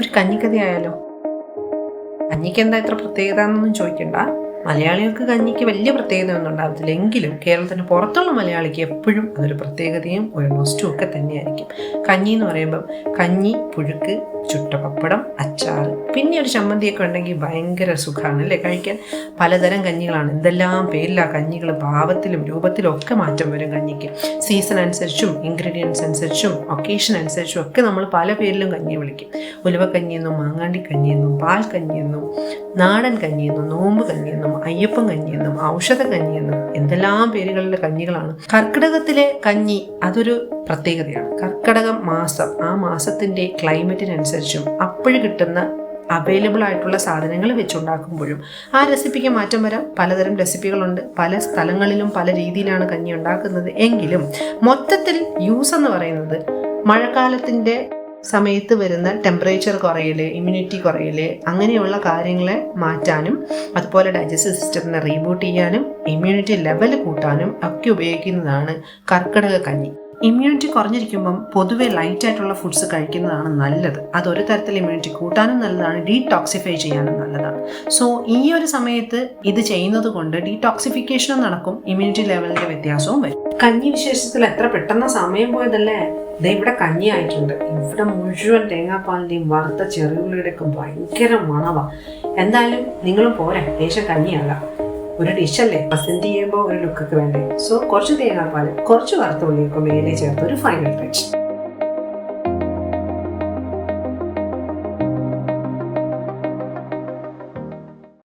ഒരു കഞ്ഞിക്കഥയായാലോ? കഞ്ഞിക്ക് എന്താ ഇത്ര പ്രത്യേകത എന്നൊന്നും ചോദിക്കണ്ട. മലയാളികൾക്ക് കഞ്ഞിക്ക് വലിയ പ്രത്യേകത ഒന്നും ഉണ്ടാകത്തില്ല എങ്കിലും കേരളത്തിന് പുറത്തുള്ള മലയാളിക്ക് എപ്പോഴും അതൊരു പ്രത്യേകതയും ഒരു നൊസ്റ്റും ഒക്കെ തന്നെയായിരിക്കും. കഞ്ഞി എന്ന് പറയുമ്പം കഞ്ഞി പുഴുക്ക് ചുട്ട പപ്പടം അച്ചാർ പിന്നെ ഒരു ചമ്മന്തിയൊക്കെ ഉണ്ടെങ്കിൽ ഭയങ്കര സുഖമാണ് അല്ലേ? കഴിക്കാൻ പലതരം കഞ്ഞികളാണ്. എന്തെല്ലാം പേരിലാ കഞ്ഞികൾ ഭാവത്തിലും രൂപത്തിലും ഒക്കെ മാറ്റം വരും കഞ്ഞിക്ക്. സീസൺ അനുസരിച്ചും ഇൻഗ്രീഡിയൻസ് അനുസരിച്ചും ഒക്കേഷൻ അനുസരിച്ചും ഒക്കെ നമ്മൾ പല പേരിലും കഞ്ഞി വിളിക്കും. ഉലുവക്കഞ്ഞിയെന്നും മാങ്ങാണ്ടി കഞ്ഞിയെന്നും പാൽ കഞ്ഞിയെന്നും നാടൻ കഞ്ഞിയെന്നും നോമ്പ് കഞ്ഞിയെന്നും അയ്യപ്പൻ കഞ്ഞിയെന്നും ഔഷധ കഞ്ഞിയെന്നും എന്തെല്ലാം പേരുകളിലെ കഞ്ഞികളാണ്. കർക്കിടകത്തിലെ കഞ്ഞി അതൊരു പ്രത്യേകതയാണ്. കർക്കടകം മാസം ആ മാസത്തിന്റെ ക്ലൈമറ്റിനനുസരിച്ചും അപ്പോഴ് കിട്ടുന്ന അവൈലബിൾ ആയിട്ടുള്ള സാധനങ്ങൾ വെച്ചുണ്ടാക്കുമ്പോഴും ആ റെസിപ്പിക്ക് മാറ്റം വരാം. പലതരം റെസിപ്പികളുണ്ട്. പല സ്ഥലങ്ങളിലും പല രീതിയിലാണ് കഞ്ഞി ഉണ്ടാക്കുന്നത്. എങ്കിലും മൊത്തത്തിൽ യൂസ് എന്ന് പറയുന്നത് മഴക്കാലത്തിന്റെ സമയത്ത് വരുന്ന ടെമ്പറേച്ചർ കുറയൽ ഇമ്മ്യൂണിറ്റി കുറയൽ അങ്ങനെയുള്ള കാര്യങ്ങളെ മാറ്റാനും അതുപോലെ ഡൈജസ്റ്റീവ് സിസ്റ്റത്തിനെ റീബൂട്ട് ചെയ്യാനും ഇമ്മ്യൂണിറ്റി ലെവൽ കൂട്ടാനും ഒക്കെ ഉപയോഗിക്കുന്നതാണ് കർക്കിടക കഞ്ഞി. ഇമ്മ്യൂണിറ്റി കുറഞ്ഞിരിക്കുമ്പം പൊതുവെ ലൈറ്റ് ആയിട്ടുള്ള ഫുഡ്സ് കഴിക്കുന്നതാണ് നല്ലത്. അതൊരു തരത്തിൽ ഇമ്മ്യൂണിറ്റി കൂട്ടാനും നല്ലതാണ് ഡീടോക്സിഫൈ ചെയ്യാനും നല്ലതാണ്. സോ ഈ ഒരു സമയത്ത് ഇത് ചെയ്യുന്നത് കൊണ്ട് ഡീടോക്സിഫിക്കേഷനും നടക്കും ഇമ്മ്യൂണിറ്റി ലെവലിന്റെ വ്യത്യാസവും വരും. കഞ്ഞി വിശേഷത്തിൽ എത്ര പെട്ടെന്ന് സമയം പോയതല്ലേ? ഇവിടെ കഞ്ഞി ആയിട്ടുണ്ട്. ഇവിടെ മുഴുവൻ തേങ്ങാപ്പാലിന്റെയും വറുത്ത ചെറുള്ളിയുടെ ഒക്കെ ഭയങ്കര മണവാ. എന്തായാലും നിങ്ങളും പോരെ ദേശം കഞ്ഞിയാകാം. ഒരു ഡിഷല്ലേ പ്രസന്റ് ചെയ്യുമ്പോൾ ഒരു ലുക്കൊക്കെ വേണ്ടേ? സോ കുറച്ച് തേങ്ങാപ്പാൽ കുറച്ച് വറുത്ത ഉള്ളിയൊക്കെ മേലെ ചേർത്ത് ഒരു ഫൈനൽ ടച്ച്